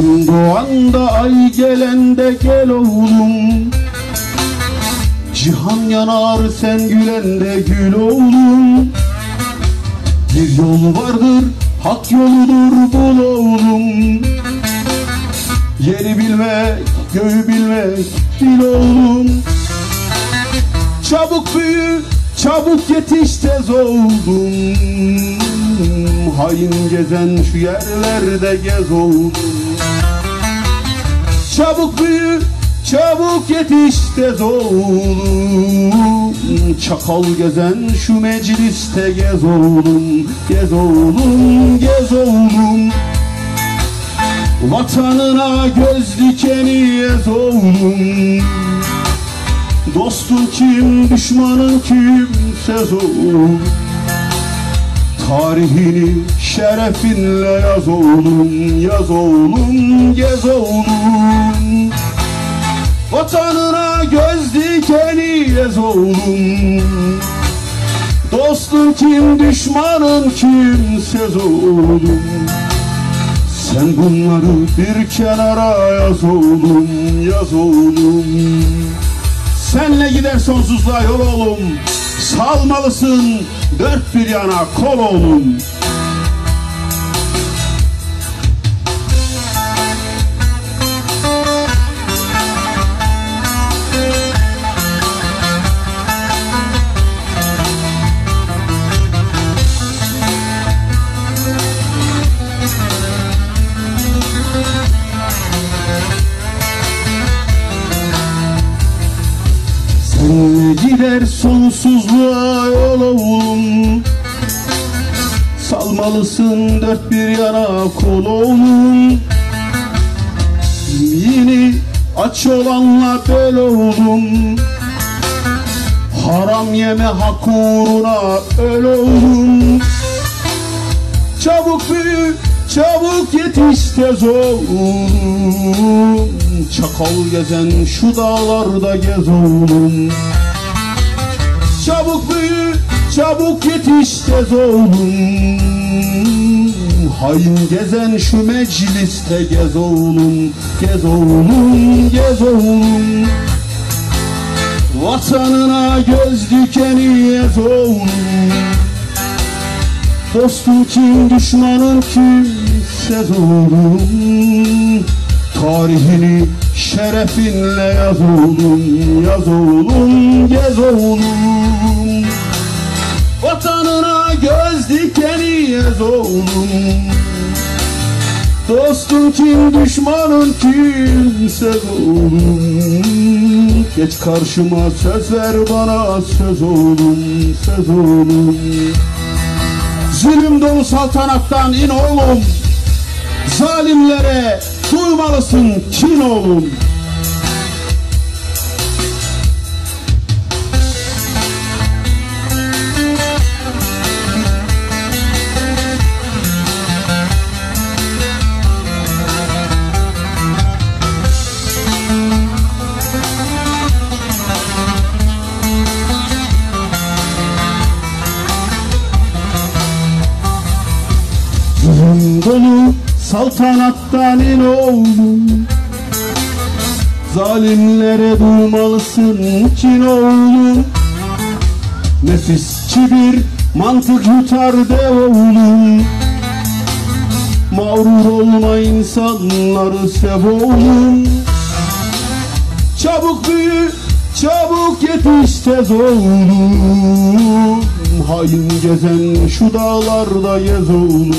Gün doğanda ay gelende gel oğlum. Cihan yanar sen gülende gül oğlum. Bir yol vardır hak yoludur bul oğlum. Yeri bilmek göğü bilmek bil oğlum. Çabuk büyü çabuk yetiş tez oldum Hain gezen şu yerlerde gez oldum. Çabuk büyü çabuk yetiş tez oğlum Çakal gezen şu mecliste gez oğlum Gez oğlum gez oğlum Vatanına göz dikeni ez oğlum Dostun kim, düşmanın kimse oğlum Tarihini şerefinle yaz oğlum, yaz oğlum, gez oğlum. Vatanına göz dikeni ez oğlum. Dostun kim, düşmanın kimse oğlum. Sen bunları bir kenara yaz oğlum, yaz oğlum. Senle gider sonsuzluğa yol oğlum Salmalısın dört bir yana kol oğlum gider sonsuzluğa yol oğlum Salmalısın dört bir yana kol oğlum Yeni aç olanla bel oğlum Haram yeme hak uğruna öl oğlum çabuk yetiş tez oğlum Çakal gezen şu dağlarda gez oğlum. Çabuk büyü, çabuk yetiş tez oğlum Hain gezen şu mecliste gez oğlum Gez oğlum, gez oğlum. Vatanına göz dikeni ez oğlum Dostun kim, düşmanın kimse oğlum Tarihini şerefinle yaz oğlum, yaz oğlum, gez oğlum Vatanına göz dikeni yaz oğlum Dostun kim, düşmanın kimse oğlum Geç karşıma söz ver bana söz oğlum, söz oğlum Zulüm dolu saltanattan in oğlum. Zalimlere duymalısın kin oğlum dolu saltanattan in oğlum Zalimlere duymalısın kin oğlum Nefisçi bir mantık yutar de oğlum Mağrur olma insanları sev oğlum. Çabuk büyü, çabuk yetiş tez oğlum. Hain gezen şu dağlarda yez oğlum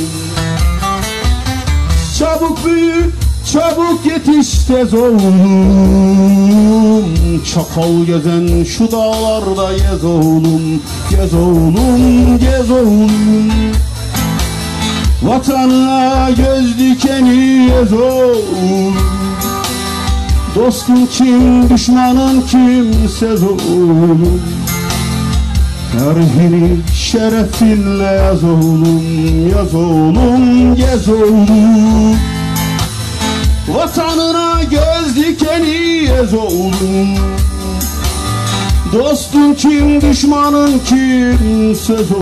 Çabuk büyü, çabuk yetiş tez oğlum Çakal gezen şu dağlarda yez oğlum Gez oğlum, gez oğlum. Vatanına göz dikeni yez oğlum. Dostun kim, düşmanın kimse oğlum Tarihini şerefinle yaz oğlum, yaz oğlum, gez oğlum. Vatanına göz dikeni yaz oğlum. Dostun kim, düşmanın kim, söz oğlum